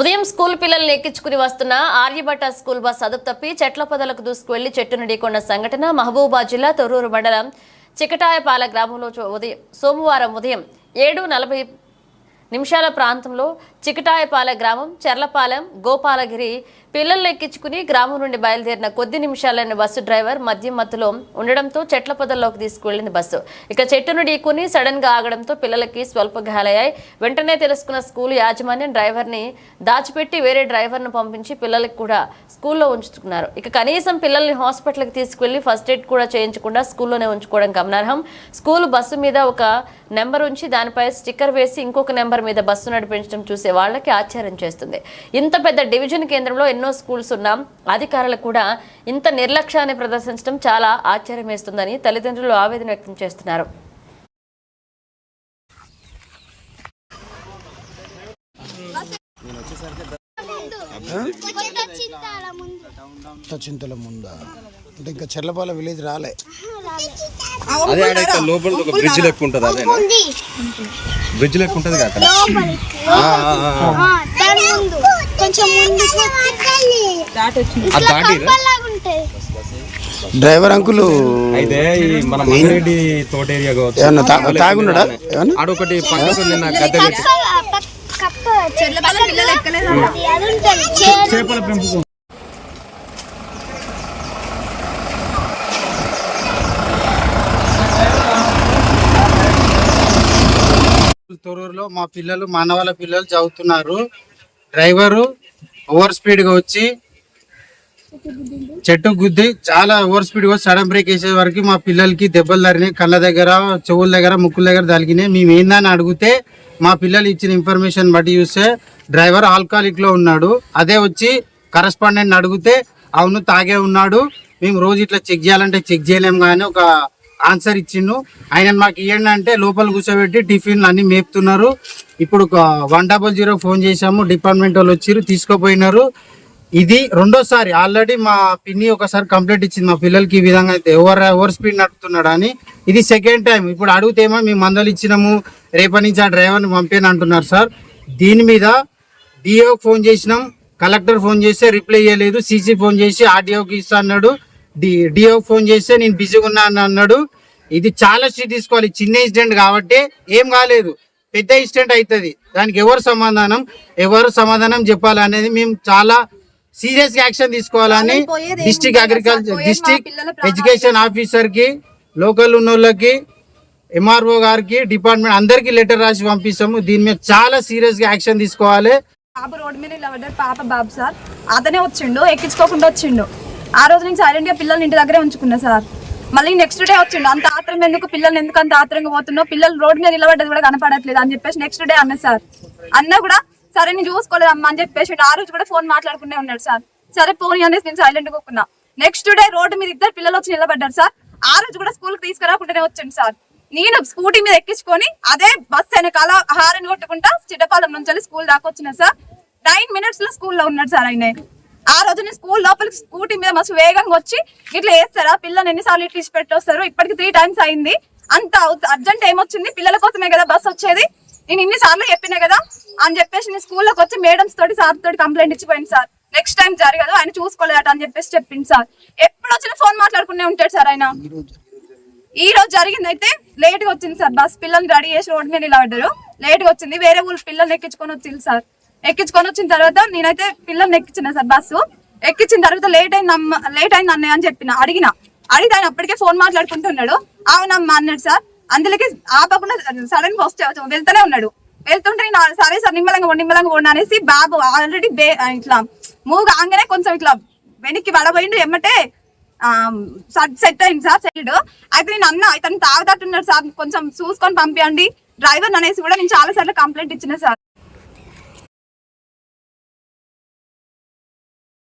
ఉదయం స్కూల్ పిల్లల్ని ఎక్కించుకుని వస్తున్న ఆర్యభట్ట స్కూల్ బస్ అదుపు తప్పి చెట్ల పొదలకు దూసుకువెళ్ళి చెట్టును ఢీకొన్న సంఘటన మహబూబాబాద్ జిల్లా తొర్రూరు మండలం చికటాయపాల గ్రామంలో ఉదయం సోమవారం ఉదయం ఏడు నలభై నిమిషాల ప్రాంతంలో చికటాయపాలె గ్రామం చెర్లపాలెం గోపాలగిరి పిల్లల్ని ఎక్కించుకుని గ్రామం నుండి బయలుదేరిన కొద్ది నిమిషాలైన బస్సు డ్రైవర్ మద్యం మత్తులో ఉండడంతో చెట్ల పొదల్లోకి తీసుకువెళ్ళింది బస్సు. ఇక చెట్టును ఢీకొని సడన్గా ఆగడంతో పిల్లలకి స్వల్ప గాయాలయ్యాయి వెంటనే తెలుసుకున్న స్కూల్ యాజమాన్యం డ్రైవర్ని దాచిపెట్టి వేరే డ్రైవర్ను పంపించి పిల్లలకి కూడా స్కూల్లో ఉంచుతున్నారు. ఇక కనీసం పిల్లల్ని హాస్పిటల్కి తీసుకువెళ్ళి ఫస్ట్ ఎయిడ్ కూడా చేయించకుండా స్కూల్లోనే ఉంచుకోవడం గమనార్హం. స్కూల్ బస్సు మీద ఒక నెంబర్ ఉంచి దానిపై స్టిక్కర్ వేసి ఇంకొక నెంబర్ మీద బస్సు నడిపించడం చూసే వాళ్ళకి ఆశ్చర్యం చేస్తుంది. ఇంత పెద్ద డివిజన్ కేంద్రంలో ఎన్నో స్కూల్స్ ఉన్నాం అధికారులు కూడా ఇంత నిర్లక్ష్యాన్ని ప్రదర్శించడం చాలా ఆశ్చర్యం వేస్తుందని తల్లిదండ్రులు ఆవేదన వ్యక్తం చేస్తున్నారు. చింతాల ముందు కొత్త చింతల ముందా. అంటే ఇంకా చెర్లపాల విలేజ్ రాలే. అదే ఆడ ఇక్కడ లోపల ఒక బ్రిడ్జ్ లెక్క ఉంటుంది అదే బ్రిడ్జ్ లెక్క ఉంటుంది కదా అక్కడ? లోపలికి. ఆ, ఆ, ఆ. ఆ, దాని ముందు. కొంచెం ముందుకు ఆ దాటి కప్పలాగా ఉంటది. డ్రైవర్ అంకులు అయితే ఈ మన మంగిరెడ్డి తోట ఏరియా కావచ్చు. తాగున్నాడా? ఏమన్నా? ఆడొకటి పక్కకు నిన్న గద్దె కప్ప కప్ప అది అది ఉంటది చేను తొరూరులో మా పిల్లలు మానవాళ్ళ పిల్లలు చదువుతున్నారు. డ్రైవరు ఓవర్ స్పీడ్గా వచ్చి చెట్టు గుద్ది చాలా ఓవర్ స్పీడ్గా సడన్ బ్రేక్ వేసే వరకు మా పిల్లలకి దెబ్బలు తగినాయి కళ్ళ దగ్గర చెవుల దగ్గర ముక్కుల దగ్గర తలిగినాయి మేము ఏందని అడిగితే మా పిల్లలు ఇచ్చిన ఇన్ఫర్మేషన్ బట్టి చూస్తే డ్రైవర్ ఆల్కహాలిక్లో ఉన్నాడు. అదే వచ్చి కరస్పాండెంట్ అడిగితే అవును తాగే ఉన్నాడు. మేము రోజు ఇట్లా చెక్ చేయాలంటే చెక్ చేయలేం కానీ ఒక ఆన్సర్ ఇచ్చిండు. ఆయన మాకు ఇవ్వండి అంటే లోపల కూర్చోబెట్టి టిఫిన్లు అన్ని మేపుతున్నారు. ఇప్పుడు వన్ డబల్ జీరో ఫోన్ చేశాము. డిపార్ట్మెంట్ వాళ్ళు వచ్చారు తీసుకుపోయినారు. ఇది రెండోసారి ఆల్రెడీ మా పిన్ని ఒకసారి కంప్లైంట్ ఇచ్చింది మా పిల్లలకి ఈ విధంగా అయితే. ఓవర్ ఓవర్ స్పీడ్ నడుపుతున్నాడు అని. ఇది సెకండ్ టైం. ఇప్పుడు అడిగితేమో మేము మందలు ఇచ్చినాము రేపటి నుంచి ఆ డ్రైవర్ని పంపేని అంటున్నారు సార్. దీని మీద డిఓకి ఫోన్ చేసినాం. కలెక్టర్ ఫోన్ చేస్తే రిప్లై చేయలేదు సీసీ ఫోన్ చేసి ఆర్డీఓకి ఇస్తా అన్నాడు. డిఓ ఫోన్ చేస్తే నేను బిజీగా ఉన్నా అని అన్నాడు. ఇది చాలా స్ట్రిక్ట్ తీసుకోవాలి. చిన్న ఇన్సిడెంట్ కాబట్టి ఏం కాలేదు. పెద్ద ఇన్సిడెంట్ అవుతుంది దానికి ఎవరు సమాధానం? ఎవరు సమాధానం చెప్పాలి అనేది మేము చాలా సీరియస్ యాక్షన్ తీసుకోవాలని డిస్టిక్ అగ్రికల్చర్ డిస్టిక్ ఎడ్యుకేషన్ ఆఫీసర్కి లోకల్ ఉన్న వాళ్ళకి ఎంఆర్ఓ గారికి డిపార్ట్మెంట్ అందరికి లెటర్ రాసి పంపిస్తాము. దీని మీద చాలా సీరియస్గా యాక్షన్ తీసుకోవాలి. పాప రోడ్డు మీద ఇలా పాప బాబు సార్. అతనే వచ్చిండు ఎక్కించుకోకుండా వచ్చిండు. ఆ రోజు నేను సైలెంట్గా పిల్లల్ని ఇంటి దగ్గరే ఉంచుకున్నా సార్. మళ్ళీ నెక్స్ట్ డే వచ్చిండు. అంత ఆత్రం ఎందుకు పిల్లల్ని ఎందుకు అంత ఆత్రంగా పోతున్నావు? పిల్లలు రోడ్డు మీద నిలబడ్డది కూడా కనపడట్లేదు అని చెప్పేసి నెక్స్ట్ డే అన్న సార్. అన్న కూడా సరే నేను చూసుకోలేదు అమ్మ అని చెప్పేసి ఆ రోజు కూడా ఫోన్ మాట్లాడుకునే ఉన్నాడు సార్. సరే పోనీ అనేసి నేను సైలెంట్ కూకున్నా. నెక్స్ట్ డే రోడ్డు మీద ఇద్దరు పిల్లలు వచ్చి నిలబడ్డారు సార్. ఆ రోజు కూడా స్కూల్కి తీసుకురాకుండానే వచ్చిండు సార్. నేను స్కూటీ మీద ఎక్కించుకొని అదే బస్ వెనకాల హారని కొట్టుకుంటా చిట్టపాలెం నుంచి స్కూల్ దాకా వచ్చిన సార్. నైన్ మినిట్స్లో స్కూల్లో ఉన్నాడు సార్ ఆయన. ఆ రోజు నేను స్కూల్ లోపలికి స్కూటీ మీద మస్తు వేగంగా వచ్చి ఇట్లా వేస్తారా? పిల్లలు ఎన్నిసార్లు ఇట్లా ఇచ్చి పెట్టొస్తారు? ఇప్పటికి త్రీ టైమ్స్ అయింది. అంత అర్జెంట్ ఏమొచ్చింది? పిల్లల కోసమే కదా బస్ వచ్చేది. నేను ఇన్ని సార్లు చెప్పినా కదా? అని చెప్పేసి నేను స్కూల్లోకి వచ్చి మేడమ్స్ తోటి సార్ తోటి కంప్లైంట్ ఇచ్చిపోయింది సార్ నెక్స్ట్ టైం జరగదు. ఆయన చూసుకోలేదట అని చెప్పేసి చెప్పింది సార్ ఎప్పుడు వచ్చినా ఫోన్ మాట్లాడుకునే ఉంటాడు సార్ ఆయన. ఈ రోజు జరిగింది. అయితే లేట్గా వచ్చింది సార్ బస్ పిల్లల్ని రెడీ చేసి రోడ్ మీద నిలబడ్డారు. లేట్గా వచ్చింది. వేరే ఊరు పిల్లల్ని ఎక్కించుకొని వచ్చింది సార్ ఎక్కించుకొని వచ్చిన తర్వాత నేనైతే పిల్లల్ని ఎక్కించిన సార్ బస్సు. ఎక్కించిన తర్వాత లేట్ అయింది అమ్మ లేట్ అయింది అన్నయ్య అని చెప్పిన. అడిగిన. అడిగితే ఆయన అప్పటికే ఫోన్ మాట్లాడుకుంటున్నాడు అవునమ్మా అన్నాడు సార్. అందులోకి ఆపకుండా సడన్గా వస్తే వెళ్తూనే ఉన్నాడు. వెళ్తుంటే నేను సరే సార్ నిమ్మలంగా నిమ్మలంగా ఉండు అనేసి బాబు ఆల్రెడీ బే ఇట్లా మూవ్ కాగానే కొంచెం ఇట్లా వెనక్కి పడబోయిండు ఎమ్మటే సెట్ అయింది సార్ సెట్ అయితే నేను అన్న ఇతను తాగుతట్టున్నాడు సార్ కొంచెం చూసుకొని పంపించండి డ్రైవర్ అనేసి కూడా నేను చాలా సార్లు కంప్లైంట్ ఇచ్చిన సార్.